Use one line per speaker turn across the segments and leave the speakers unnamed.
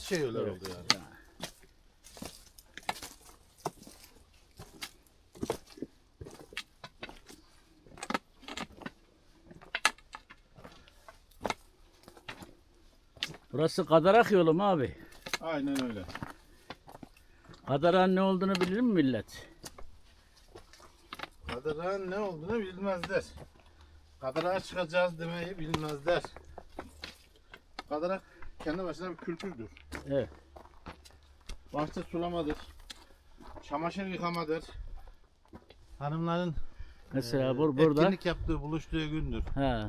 bazı şeyler oldu yani.
Burası Kadarak yolu mu abi?
Aynen öyle.
Kadarak'ın ne olduğunu bilir mi millet?
Kadıran ne olduğunu bilmezler. Kadırak'a çıkacağız demeyi bilmezler. Kadırak kendi başına bir kültürdür.
Evet.
Bahçe sulamadır. Çamaşır yıkamadır. Hanımların
Mesela
eee,
bur burada.
etkinlik yaptığı, buluştuğu gündür.
He.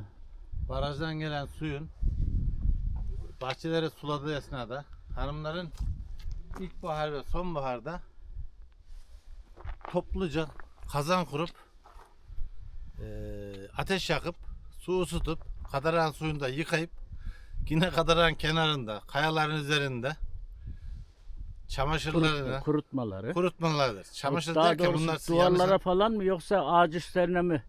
Barajdan gelen suyun bahçeleri suladığı esnada hanımların ilkbahar ve sonbaharda topluca kazan kurup eee, ateş yakıp su ısıtıp kadaran suyunda yıkayıp yine kadaran kenarında kayaların üzerinde çamaşırlarını
Kurut, kurutmaları.
kurutmalarıdır. Çamaşır
Daha
derken
doğrusu
bunlar
duvarlara
yanlış-
falan mı yoksa ağaç üstlerine mi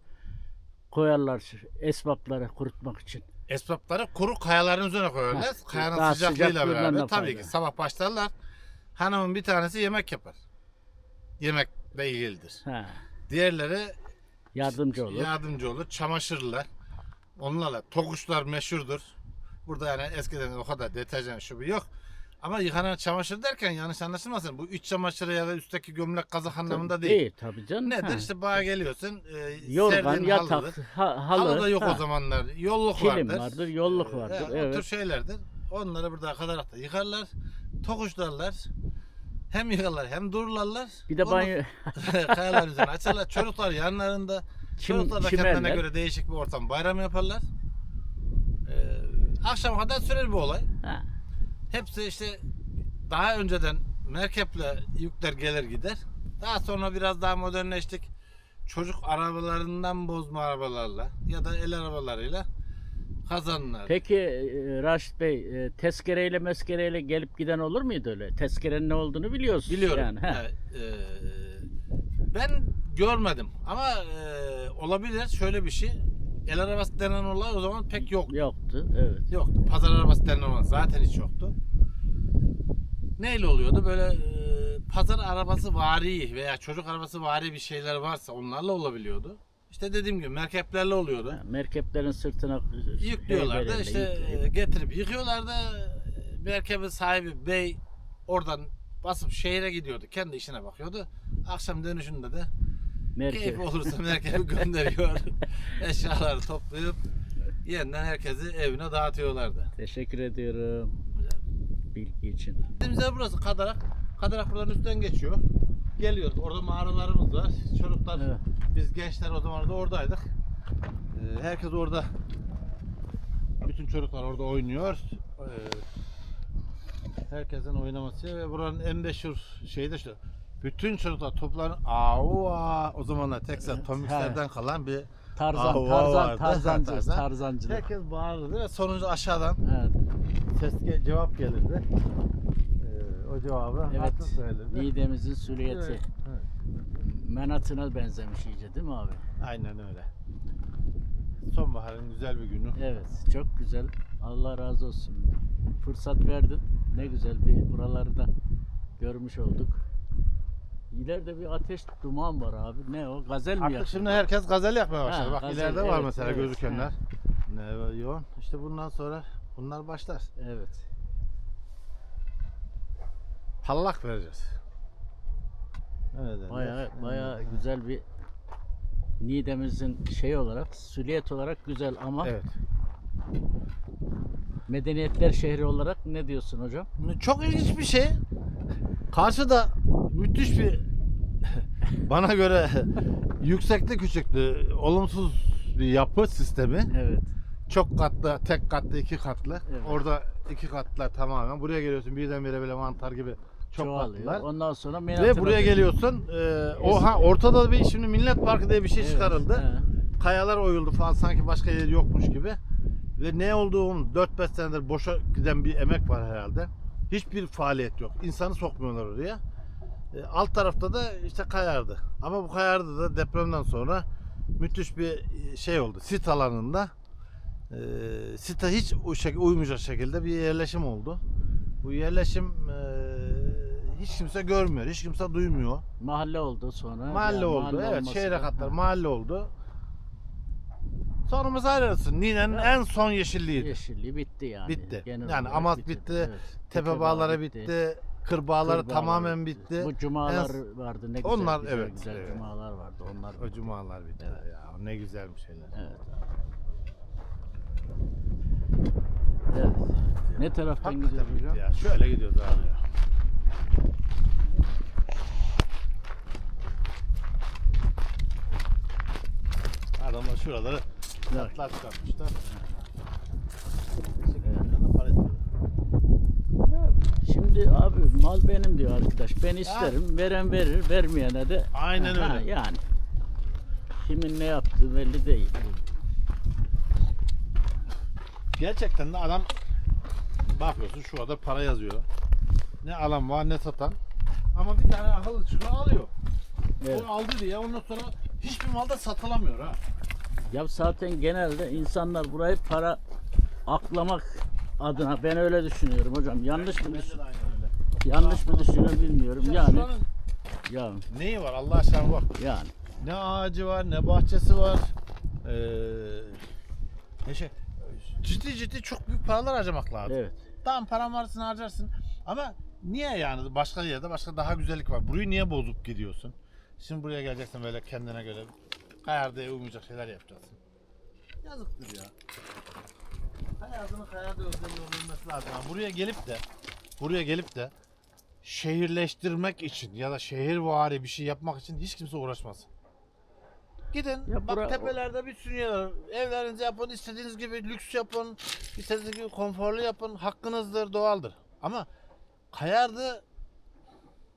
koyarlar esbapları kurutmak için?
Esbapları kuru kayaların üzerine koyuyorlar.
Heh,
Kayanın
daha
sıcaklığıyla
sıcaklığından
beraber
da
tabii
fayda.
ki sabah başlarlar. Hanımın bir tanesi yemek yapar. Yemekle ilgilidir.
He.
Diğerleri
Yardımcı olur.
yardımcı olur. Çamaşırlar. Onlarla tokuşlar meşhurdur. Burada yani eskiden o kadar deterjan şu bu yok. Ama yıkanan çamaşır derken yanlış anlaşılmasın. Bu üç çamaşırı ya da üstteki gömlek kazak anlamında değil.
İyi tabii canım.
Nedir?
Ha.
İşte bağa geliyorsun. E,
Yorgan, yatak,
halıdır.
ha, halı.
Halı da yok
ha.
o zamanlar. Yolluk
Kilim
vardır.
vardır, yolluk
Ee,
vardır,
O
evet.
tür şeylerdir. Onları burada kadarakta yıkarlar. Tokuşlarlar. Hem yıkarlar hem dururlarlar.
Bir de banyo
kayaların üzerine açarlar. Çocuklar yanlarında.
Çim-
Çocuklar da kendilerine göre değişik bir ortam bayram yaparlar. Ee, akşama kadar sürer bu olay.
Ha.
Hepsi işte daha önceden merkeple yükler gelir gider. Daha sonra biraz daha modernleştik. Çocuk arabalarından bozma arabalarla ya da el arabalarıyla kazanlar.
Peki e, Raşit Bey e, tezkereyle meskereyle gelip giden olur muydu öyle? Tezkerenin ne olduğunu biliyorsun.
Biliyorum.
Yani.
Evet, eee, ben görmedim ama olabilir şöyle bir şey. El arabası denen olay o zaman pek yok.
Yoktu. Evet.
Yoktu. Pazar arabası denen olay zaten hiç yoktu. Neyle oluyordu? Böyle eee, pazar arabası vari veya çocuk arabası vari bir şeyler varsa onlarla olabiliyordu. İşte dediğim gibi merkeplerle oluyordu.
Ha, Merkeplerin sırtına şey
Yüklüyorlardı işte
yükleyip-
e, getirip yıkıyorlardı. Merkebin sahibi bey oradan basıp şehire gidiyordu. Kendi işine bakıyordu. Akşam dönüşünde de
merkep.
keyif olursa merkebi gönderiyor. Eşyaları toplayıp yeniden herkesi evine dağıtıyorlardı.
Teşekkür ediyorum bilgi için.
Bizim yer burası Kadarak. Kadarak buradan üstten geçiyor. Geliyoruz. Orada mağaralarımız var. Çocuklar,
Evet.
biz gençler o zaman da oradaydık. Ee, herkes orada. Bütün çocuklar orada oynuyor. Ee, herkesin oynaması ve buranın en meşhur şeyi de şu. Bütün çocuklar toplanıp au aa, o zamanlar Texas
Evet,
Tomix'lerden kalan bir
Tarzan,
o
tarzan, tarzancı,
Tarzan.
tarzancılık.
herkes bağırırdı ve sonucu aşağıdan
Evet.
ses cevap gelirdi. Ee, o cevabı
Evet.
haklı söylerdi.
Nidemizin süliyeti.
Evet, evet.
Menatına benzemiş iyice değil mi abi?
Aynen öyle. Sonbaharın güzel bir günü.
Evet, çok güzel. Allah razı olsun. Fırsat verdin. Ne güzel bir buraları da görmüş olduk. İleride bir ateş duman var abi. Ne o? Gazel mi
Artık
yakıyor?
şimdi herkes gazel yakmaya başladı.
Ha,
Bak
gazel,
ileride var
evet,
mesela
evet,
gözükenler.
ha.
Ne yoğun. İşte bundan sonra bunlar başlar.
Evet.
Pallak vereceğiz. Evet.
Baya baya güzel bir Niğde'mizin şey olarak, süliyet olarak güzel ama
Evet.
medeniyetler şehri olarak ne diyorsun hocam?
Çok ilginç bir şey. Karşıda müthiş bir bana göre yüksekli küçüklü olumsuz bir yapı sistemi.
Evet.
Çok katlı, tek katlı, iki katlı.
Evet.
Orada iki katlılar tamamen. Buraya geliyorsun birdenbire böyle mantar gibi çok
çoğalıyor.
katlılar.
Ondan sonra
Ve buraya
dönüyor.
geliyorsun. e, oha ortada bir şimdi Millet Parkı diye bir şey
Evet,
çıkarıldı.
he.
Kayalar oyuldu falan sanki başka yer yokmuş gibi. Ve ne olduğum 4-5 senedir boşa giden bir emek var herhalde. Hiçbir faaliyet yok. İnsanı sokmuyorlar oraya. E, alt tarafta da işte kayardı. Ama bu kayardı da depremden sonra müthiş bir e, şey oldu. Sit alanında e, site hiç uymayacak şekilde bir yerleşim oldu. Bu yerleşim e, hiç kimse görmüyor, hiç kimse duymuyor.
Mahalle oldu sonra.
Mahalle
Yani
oldu.
mahalle
evet, şehre katlar
Ha,
mahalle oldu. Sonumuz ayrılsın. Nine'nin
Evet.
en son yeşilliğiydi.
Yeşilliği bitti yani.
Bitti.
Genel
Yani
olarak
Amas bitti,
Evet.
Tepe
Tepe
bağları
Bağı
bitti, kır bağları
Kır
tamamen bitti.
Bu cumalar
En-
vardı ne güzel.
Onlar,
güzel,
evet,
Güzel
evet.
cumalar vardı onlar.
O cumalar bitti.
Evet.
Ya ne güzel bir şeyler.
Evet. Evet. Ne taraftan
Hakikaten
gidiyoruz
bitti
hocam?
ya. Şöyle gidiyoruz abi ya. Adamlar şuraları
Evet.
katlar çıkartmışlar.
Evet.
Para istiyorlar.
Şimdi abi mal benim diyor arkadaş. Ben isterim. Veren verir, vermeyene de
Aynen
Ha,
öyle.
yani. Kimin ne yaptığı belli değil.
Gerçekten de adam bakıyorsun şurada para yazıyor. Ne alan var ne satan. Ama bir tane akıllı çıkıyor alıyor.
Evet.
O aldı diye ondan sonra hiçbir malda satılamıyor ha.
Ya zaten genelde insanlar burayı para aklamak adına ben öyle düşünüyorum hocam. Yanlış mı düşün- yanlış mı düşünüyorum bilmiyorum.
Ya
Yani
şuranın
ya
neyi var Allah aşkına bak.
yani
Ne ağacı var ne bahçesi var. Ee, ne şey. Ciddi ciddi çok büyük paralar harcamak lazım.
evet.
Tamam paran varsa harcarsın. Ama niye yani başka yerde başka daha güzellik var. Burayı niye bozup gidiyorsun? Şimdi buraya geleceksin böyle kendine göre kayardaya uymayacak şeyler yapacaksın. Yazıktır ya. Hayatını kayarda özel olması lazım. Yani buraya gelip de buraya gelip de şehirleştirmek için ya da şehirvari bir şey yapmak için hiç kimse uğraşmasın. Gidin
Ya
bak
bura-
tepelerde bir sürü yer var. Evlerinizi yapın, istediğiniz gibi lüks yapın, istediğiniz gibi konforlu yapın. Hakkınızdır, doğaldır. Ama Kayardı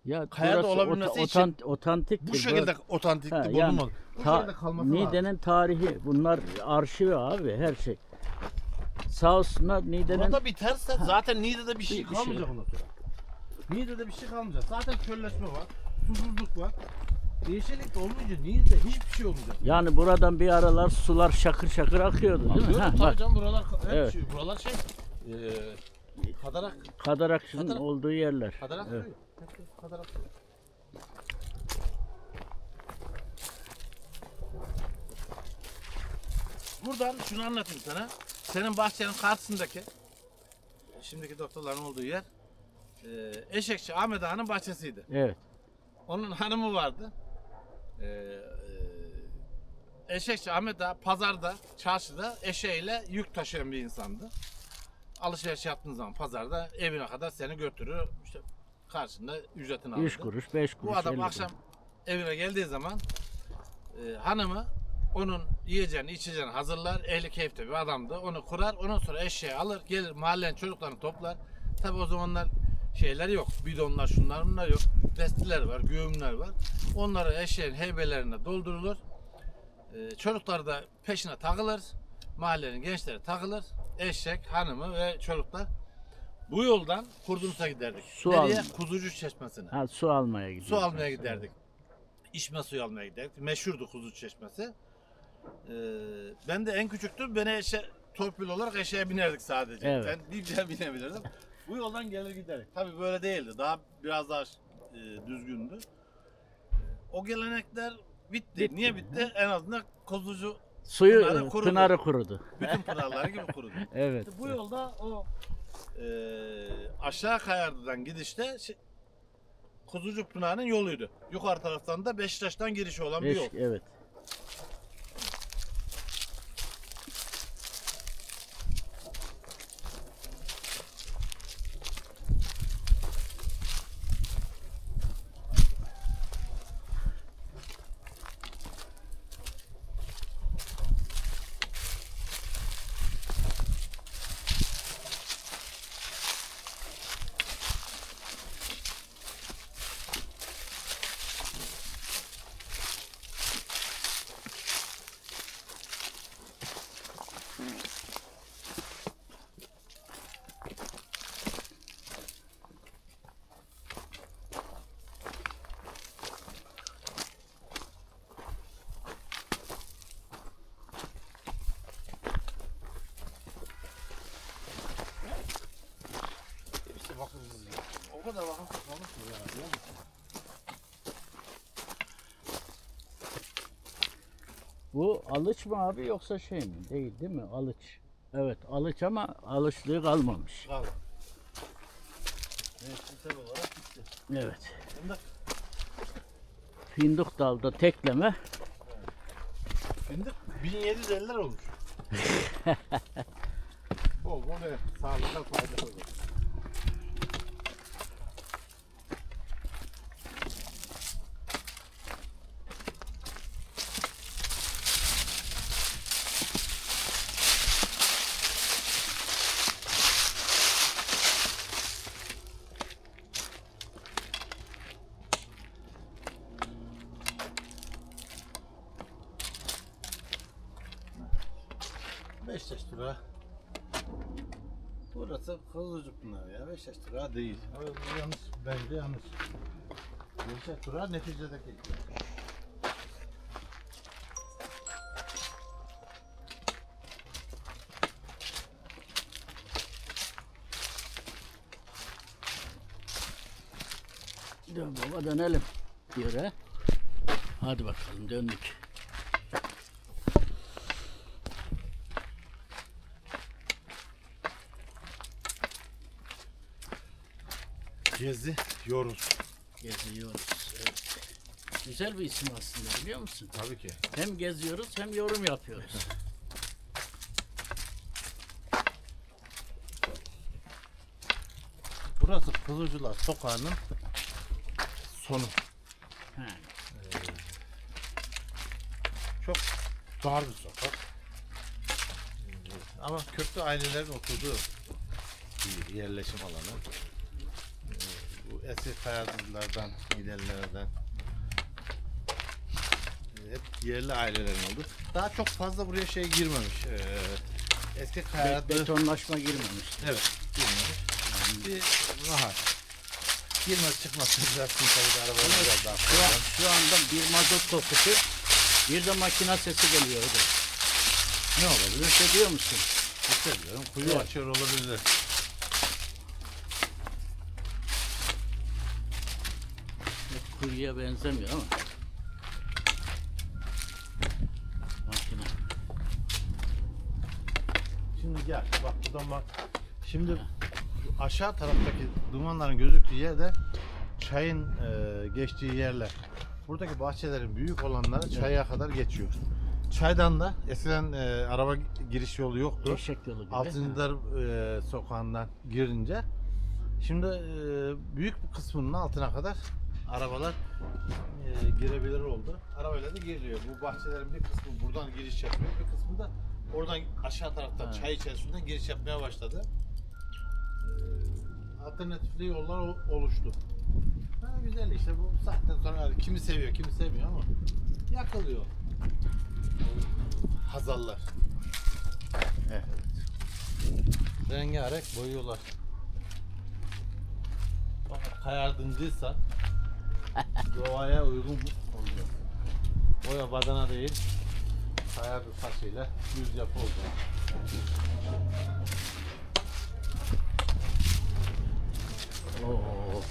Ya burası
olabilmesi
ota-
için
otant- otantiktir.
bu şekilde otantikli
Ha,
bulunmalı. Bu şekilde kalması lazım.
Niğde'nin tarihi bunlar arşivi abi her şey. Sağ olsunlar Niğde'nin
Burada biterse zaten Niğde'de bir şey
Bir- bir şey
kalmayacak ondan sonra. Niğde'de bir şey kalmayacak. Zaten kölleşme var, susuzluk var. Yeşillik de olmayınca Niğde'de hiçbir şey olmayacak.
yani buradan bir aralar sular şakır şakır akıyordu değil mi? Ha,
tabii
bak
canım buralar hep
Evet.
şey, buralar şey eee kadarak
Kadarakçı'nın
Kadarak-
olduğu yerler.
kadarak
Evet.
suyu. Hep kadarak suyu. Buradan şunu anlatayım sana. Senin bahçenin karşısındaki şimdiki doktorların olduğu yer eee Eşekçi Ahmet Ağa'nın bahçesiydi.
Evet.
Onun hanımı vardı. Ee, e, eşekçi Ahmet Ağa pazarda, çarşıda eşeğiyle yük taşıyan bir insandı. Alışveriş yaptığın zaman pazarda evine kadar seni götürür. İşte karşında ücretini alırdı.
3 kuruş, 5 kuruş.
Bu adam
50
akşam
kuruş.
evine geldiği zaman e, hanımı onun yiyeceğini içeceğini hazırlar. Ehli keyifte bir adamdı. Onu kurar. Ondan sonra eşeği alır. Gelir mahallenin çocuklarını toplar. Tabi o zamanlar şeyler yok. Bidonlar şunlar bunlar yok. Destiler var, güğümler var. Onları eşeğin heybelerine doldurulur. E, çocuklar da peşine takılır. Mahallenin gençleri takılır. Eşek, hanımı ve çocuklar. Bu yoldan Kurdunus'a giderdik.
Su
Nereye?
alma.
Kuzucu Çeşmesi'ne.
Ha, su almaya gidiyoruz.
Su almaya giderdik. İçme suyu almaya giderdik. Meşhurdu kuzu çeşmesi. Ee, ben de en küçüktüm. Beni eşe, torpil olarak eşeğe binerdik sadece.
Evet.
Ben dibden binebilirdim. Bu yoldan gelir giderdik. Tabii böyle değildi. Daha biraz daha e, düzgündü. O gelenekler bitti.
Bitti.
Niye bitti? En azından kuzucu
Suyu
Pınarı
pınarı
kurudu.
kurudu.
bütün pınarlar gibi kurudu.
Evet.
Bu yolda o e, aşağı Kayardı'dan gidişte şey, Kuzucuk Pınarı'nın yoluydu. Yukarı taraftan da Beşiktaş'tan girişi olan bir
Beş-
yol.
evet.
Kalmış mı ya? biliyor musun?
Bu alıç mı abi yoksa şey mi? Değil değil mi? Alıç. Evet alıç ama alışlığı kalmamış.
Kaldı. Mevsimsel olarak bitti.
Evet.
Şimdi,
Fındık dalda tekleme.
şimdi 1750'ler olmuş. bol bol evet. Sağlıkta fayda olur. Beşiktaş lira. Burası Kızılcık Pınar lira değil. Ama bu yanlış. Bence yanlış. Beşiktaş lira neticedeki.
Dön baba dönelim diyor he. Hadi bakalım döndük.
Gezi yoruz.
Geziyoruz. Evet. Güzel bir isim aslında biliyor musun?
Tabii ki.
Hem geziyoruz hem yorum yapıyoruz.
Burası Kızılcılar Sokağı'nın sonu.
He.
Çok dar bir sokak. Ama köklü ailelerin oturduğu bir yerleşim alanı. Ee, Bu eski kayadızlardan, giderlerden e, hep yerli ailelerin oldu. Daha çok fazla buraya şey girmemiş. Ee, Eski
Be-
kayadı...
betonlaşma girmemiş.
Evet, girmemiş. Bir rahat. Girmez çıkmaz yapacaksın tabii de arabayı biraz daha
Şu, an, şu anda bir mazot kokusu, bir de makine sesi geliyor.
Ne olabilir?
Hissediyor musun?
Hissediyorum. Kuyu
Evet.
açıyor olabilir.
Kuyuya benzemiyor ama. Makine.
Şimdi gel bak buradan bak. Şimdi aşağı taraftaki dumanların gözüktüğü yerde çayın e, geçtiği yerler. Buradaki bahçelerin büyük olanları çaya kadar geçiyor. Çaydan da eskiden e, araba giriş yolu yoktu.
Eşek yolu gibi.
Altıncılar e, sokağından girince şimdi e, büyük bir kısmının altına kadar arabalar e, girebilir oldu. Arabayla da giriliyor. Bu bahçelerin bir kısmı buradan giriş yapıyor, bir kısmı da oradan aşağı taraftan çay içerisinden giriş yapmaya başladı. E, alternatifli yollar o- oluştu. Ha, güzel işte bu saatten sonra yani kimi seviyor, kimi sevmiyor ama yakılıyor. Hazallar. Evet. Rengarenk boyuyorlar. Bak kayardıncıysa doğaya uygun olacak. Boya badana değil, kayardı taşıyla düz yapı olacak.
Oo.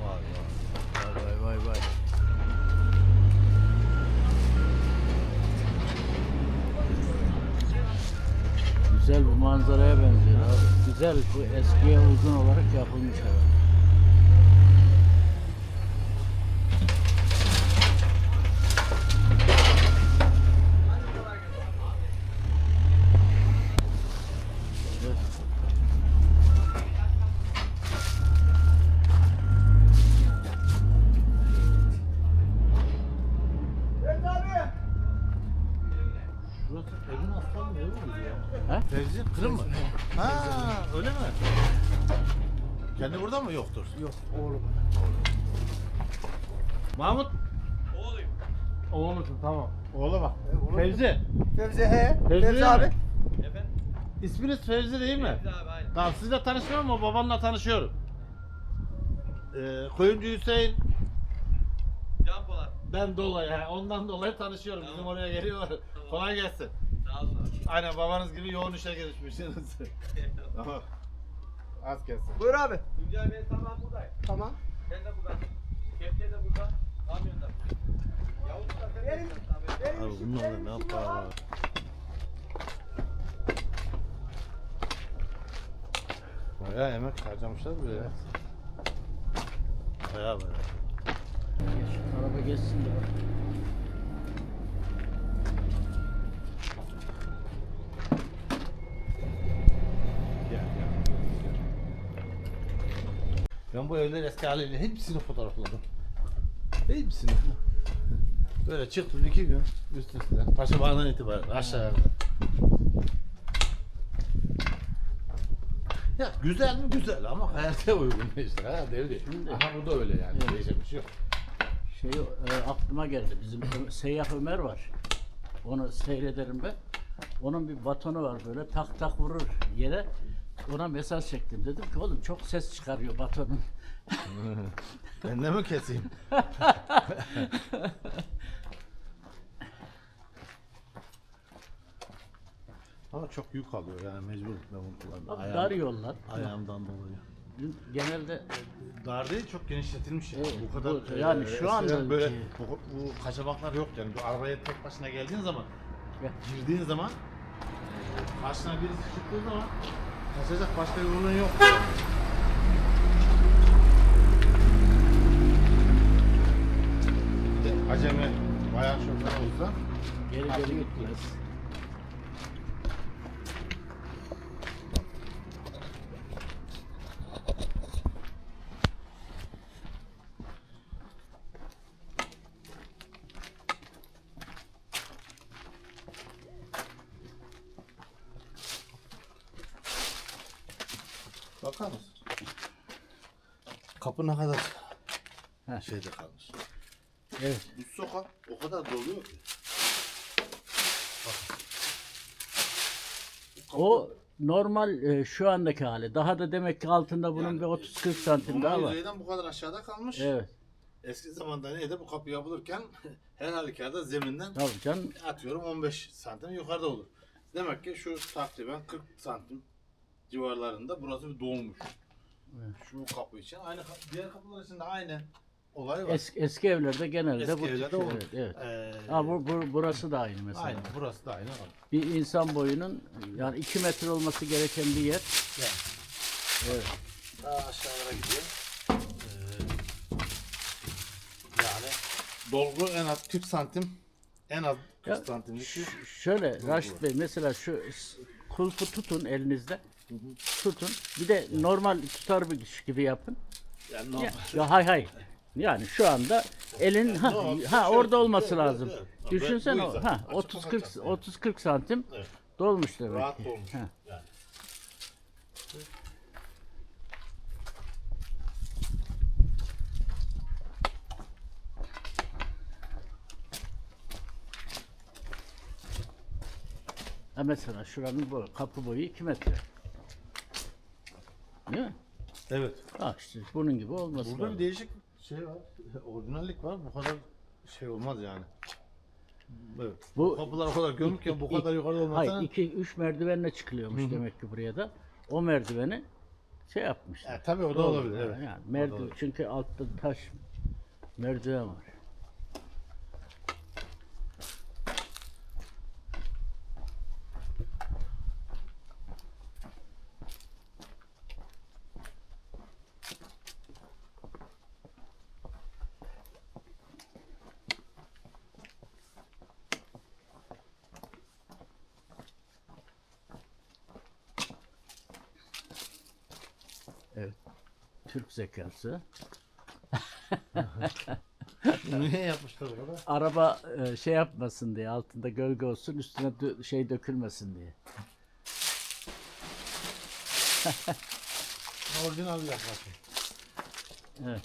Vay vay.
Vay vay vay vay. Güzel bu manzaraya benziyor abi. Güzel bu eskiye uzun olarak yapılmış abi.
Evin aslanı evi miydi ya?
He?
Fevzi Kırım mı? Ha öyle mi? Kendi burada mı yoktur?
Yok oğlum.
Mahmut
Oğluyum.
oğlusun tamam. Oğlu bak.
oğlum.
Fevzi.
Fevzi he.
Fevzi
Fevzi, abi. Efendim?
İsminiz Fevzi değil mi?
Fevzi abi aynen.
Tamam sizle tanışmıyorum ama babamla tanışıyorum. Ee, Koyuncu Hüseyin. Ben dolayı yani ondan dolayı tanışıyorum. Bizim
Tamam.
oraya geliyorlar.
Tamam.
Kolay gelsin.
Sağ olun abi.
Aynen babanız gibi yoğun işe girişmişsiniz. tamam. Az gelsin.
Buyur abi. Tuncay Bey tamam buradayım.
Tamam.
Sen de burada. Kepçe de burada. Kamyonda. Yavuz da sen
Verin.
de.
Verin
Abi
şu-
bunlar ne yapar abi? Bayağı emek harcamışlar buraya. Bayağı bayağı.
Araba geçsin de.
Gel. Ben bu evler eski haliyle hepsini fotoğrafladım. Hepsini. Böyle çıktım iki gün üst üste. Paşa Bağı'ndan itibaren aşağıya. Ya güzel mi güzel ama hayata uygun işte ha devri. Aha bu da öyle yani.
Evet.
Değişik bir şey yok.
Şey e, aklıma geldi. Bizim Ö- Seyyah Ömer var. Onu seyrederim ben. Onun bir batonu var böyle tak tak vurur yere. Ona mesaj çektim. Dedim ki oğlum çok ses çıkarıyor batonun.
Ben de mi keseyim? Ama çok yük alıyor yani mecbur ben bunu.
Bak,
Ayağım-
dar yollar.
Ayağımdan dolayı.
Genelde
Dar değil çok genişletilmiş. yani.
Evet,
bu kadar
bu- yani
e,
şu
eskiden
anda
böyle bu, bu kaçamaklar yok yani. Bu arabaya tek başına geldiğin zaman
Ya.
girdiğin zaman e, karşına birisi çıktığı zaman kaçacak başka yolun yok. Bir de Acemi bayağı şoför olsa
geri geri gitmez.
Bakar mısın? Kapı ne kadar
Heh.
şeyde kalmış.
Evet.
Üst sokak o kadar doluyor ki.
O normal e, şu andaki hali. Daha da demek ki altında bunun
Yani,
bir 30-40 santim daha var.
yüzeyden bu kadar aşağıda kalmış.
Evet.
Eski zamanda neydi bu kapı yapılırken her halükarda zeminden
Tabii canım.
atıyorum 15 santim yukarıda olur. Demek ki şu takriben 40 santim civarlarında burası bir dolmuş. Şu kapı için aynı kap- diğer kapılar için de aynı olay var.
Eski, eski evlerde genelde
Eski
bu tip
evlerde olur.
Evet, evet.
Ee,
Ha, bu, bu, burası da aynı mesela.
aynı burası da aynı.
Bir insan boyunun yani 2 metre olması gereken bir yer.
Yani.
Evet.
Daha aşağılara gidiyor. Ee, yani dolgu en az 40 santim en az 40
Ya,
santimlik bir
Ş- Şöyle Raşit Bey mesela şu s- kulpu tutun elinizde. Tutun. Bir de normal tutarmış gibi yapın.
yani
Ya,
normal.
ya hay hay. Yani şu anda elin ha,
normal,
ha
şöyle-
orada olması
evet,
lazım.
evet, evet.
Düşünsene o ha
açıp
30 40
kapatacaksın yani.
30 40 santim
Evet.
dolmuş demek
Rahat
ki.
dolmuş.
Ha.
Yani.
Ha mesela şuranın bu kapı boyu 2 metre. Değil mi?
Evet.
Ha işte bunun gibi olması
Burada bir
lazım.
değişik şey var. Orijinallik var. Bu kadar şey olmaz yani. Evet.
Bu-
Bu kapılar o kadar gömükken bu kadar yukarıda olmasa
Hayır 2 3 merdivenle çıkılıyormuş demek ki buraya da. O merdiveni şey yapmışlar.
E, tabii o da olabilir. Evet.
Yani
O da
merdiven
olabilir.
çünkü altta taş merdiven var. Türk zekası.
Niye yapmışlar burada?
Araba e, şey yapmasın diye altında gölge olsun üstüne dö- şey dökülmesin diye.
Orijinal yaklaşım.
Evet.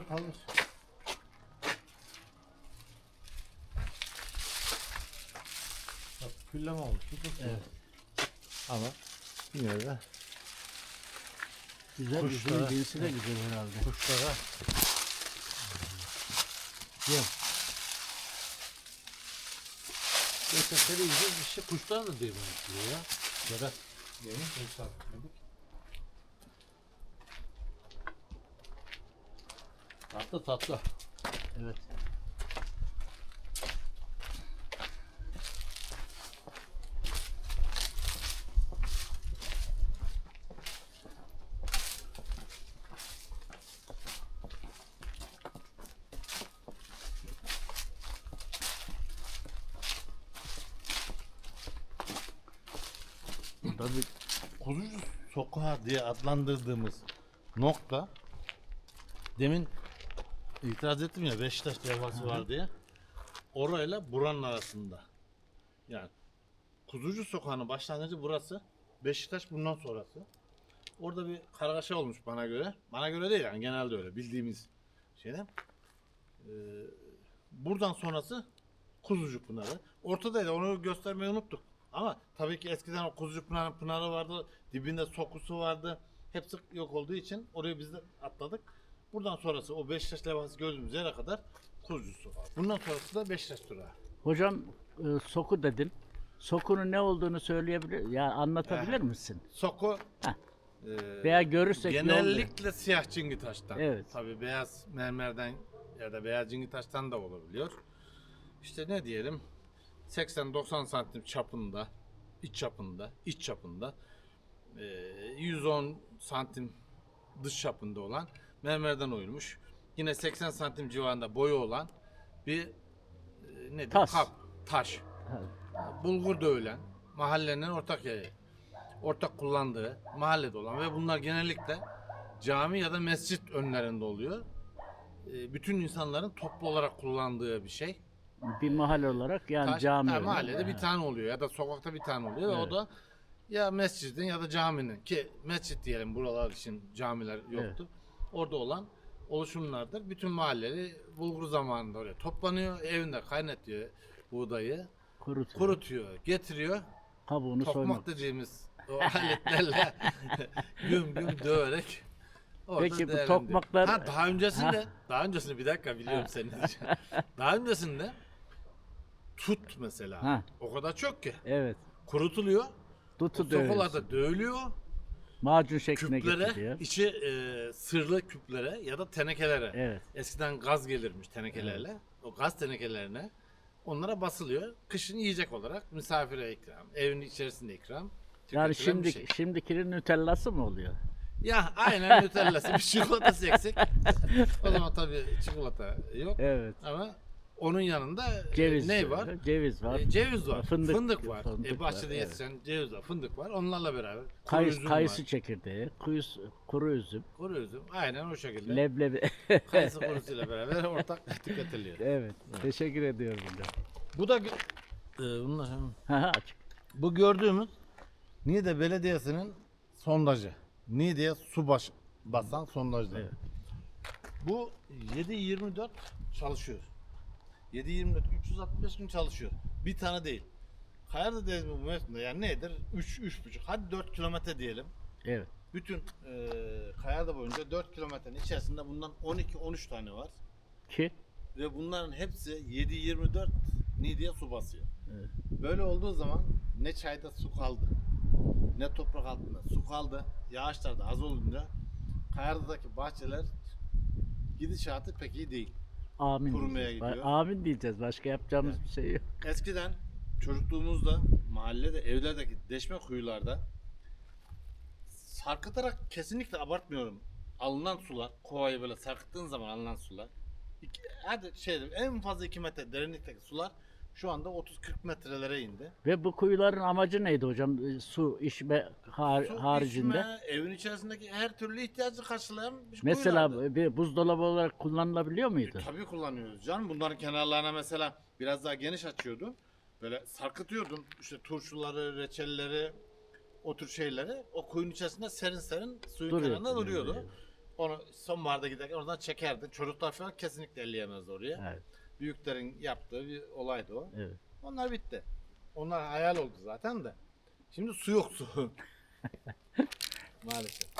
Bunlar kalmış. Bak külleme olmuş.
Evet.
Ama yine de
Güzel.
Kuşlara-
Üzüm cinsi de güzel herhalde.
kuşlara
Yok.
Ötekleri yiyeceğiz. İşte kuşlar da değil ya. Ya da yeni kuşlar dedik. Tatlı tatlı.
Evet.
Bir kuzucu sokağı diye adlandırdığımız nokta demin itiraz ettim ya Beşiktaş levhası var diye. Orayla buranın arasında. Yani Kuzucu Sokağı'nın başlangıcı burası. Beşiktaş bundan sonrası. Orada bir kargaşa olmuş bana göre. Bana göre değil yani genelde öyle bildiğimiz şeyden. Ee, buradan sonrası Kuzucuk Pınarı. Ortadaydı onu göstermeyi unuttuk. Ama tabii ki eskiden o Kuzucuk Pınarı, Pınarı vardı. Dibinde sokusu vardı. Hepsi yok olduğu için orayı biz de atladık. Buradan sonrası o Beşiktaş levhası gördüğümüz yere kadar Kuzucuk Sokağı. Bundan sonrası da Beşiktaş durağı.
Hocam e, soku dedin. Sokunun ne olduğunu söyleyebilir ya anlatabilir misin?
Soku
Heh.
e,
Veya görürsek
genellikle siyah çingitaştan.
Evet.
Tabii beyaz mermerden ya da beyaz çingitaştan da olabiliyor. İşte ne diyelim 80-90 santim çapında, iç çapında, iç çapında e, 110 santim dış çapında olan mermerden oyulmuş. Yine 80 santim civarında boyu olan bir e, ne diyeyim,
Tas.
kap, taş. Bulgur dövülen mahallenin ortak yeri. Ortak kullandığı mahallede olan ve bunlar genellikle cami ya da mescit önlerinde oluyor. Ee, Bütün insanların toplu olarak kullandığı bir şey.
Bir mahalle olarak yani
Taş-
cami.
ha,
öyle.
mahallede bir
Ha.
tane oluyor ya da sokakta bir tane oluyor ve o
Evet.
da ya mescidin ya da caminin ki mescit diyelim buralar için camiler yoktu. Orada olan oluşumlardır. Bütün mahalleli bulgur zamanında oraya toplanıyor. Evinde kaynatıyor buğdayı.
Kurutuyor.
Kurutuyor, getiriyor.
Kabuğunu
Tokmak
soymak.
dediğimiz o aletlerle güm güm döverek orada
Peki bu tokmaklar-
ha, daha öncesinde daha öncesinde bir dakika biliyorum seni daha öncesinde tut mesela
Ha.
o kadar çok ki
Evet.
kurutuluyor
Tutu dövüyorsun.
sokularda dövülüyor
Macun şekline
küplere
getiriyor.
içi e, sırlı küplere ya da tenekelere
Evet.
eskiden gaz gelirmiş tenekelerle o gaz tenekelerine onlara basılıyor kışın yiyecek olarak misafire ikram evin içerisinde ikram
Yani şimdi
şey.
şimdikinin nutellası mı oluyor?
Ya aynen Nutella'sı bir çikolatası eksik. o zaman tabii çikolata yok
Evet.
ama onun yanında e,
Ceviz
ne var?
Ceviz var.
E, ceviz var,
Fındık-
fındık, var.
fındık
e, bahçede
var,
yetişen ceviz var, fındık var. Onlarla beraber kuru
Kayısı,
üzüm
kayısı
var.
çekirdeği, kuyus, kuru üzüm,
Kuru üzüm aynen o şekilde.
leblebi.
Kayısı kurusuyla beraber ortak tüketiliyor.
evet. Teşekkür ediyorum hocam.
Bu da e, bunlar hemen-. Bu gördüğümüz Niğde Belediyesi'nin sondajı. Niğde'ye su baş, basan sondajları.
Evet.
Bu 7-24 çalışıyor. 7-24 365 gün çalışıyor. Bir tane değil. Kayarda Deniz bu mevsimde yani nedir? 3 3,5 hadi 4 kilometre diyelim.
Evet.
Bütün e, Kayarda boyunca 4 kilometrenin içerisinde bundan 12-13 tane var.
Ki
Ve bunların hepsi 7-24 Niğde'ye su basıyor.
Evet.
Böyle olduğu zaman ne çayda su kaldı, ne toprak altında su kaldı. Yağışlar da az olunca Kayarda'daki bahçeler gidişatı pek iyi değil.
Amin
Kurumaya
diyeceğiz.
Gidiyor.
Amin diyeceğiz. Başka yapacağımız bir şey yok.
Eskiden çocukluğumuzda mahallede evlerdeki deşme kuyularda sarkıtarak kesinlikle abartmıyorum. Alınan sular, kovayı böyle sarkıttığın zaman alınan sular. iki- hadi şey en fazla 2 metre derinlikteki sular şu anda 30-40 metrelere indi.
Ve bu kuyuların amacı neydi hocam? Ee, Su içme har-
Su
haricinde.
içme, evin içerisindeki her türlü ihtiyacı karşılayan bir
Mesela
kuyulardı.
bir buzdolabı olarak kullanılabiliyor muydu?
Tabii kullanıyoruz canım. Bunların kenarlarına mesela biraz daha geniş açıyordun. Böyle sarkıtıyordun. İşte turşuları, reçelleri, o tür şeyleri o kuyunun içerisinde serin serin suyun
Duruyor,
kenarında
duruyor,
duruyordu.
duruyor.
Onu sonbaharda giderken oradan çekerdi. Çocuklar falan kesinlikle elleyemezdi oraya.
Evet.
Büyüklerin yaptığı bir olaydı o.
Evet.
Onlar bitti. Onlar hayal oldu zaten de. Şimdi su yok su. Maalesef.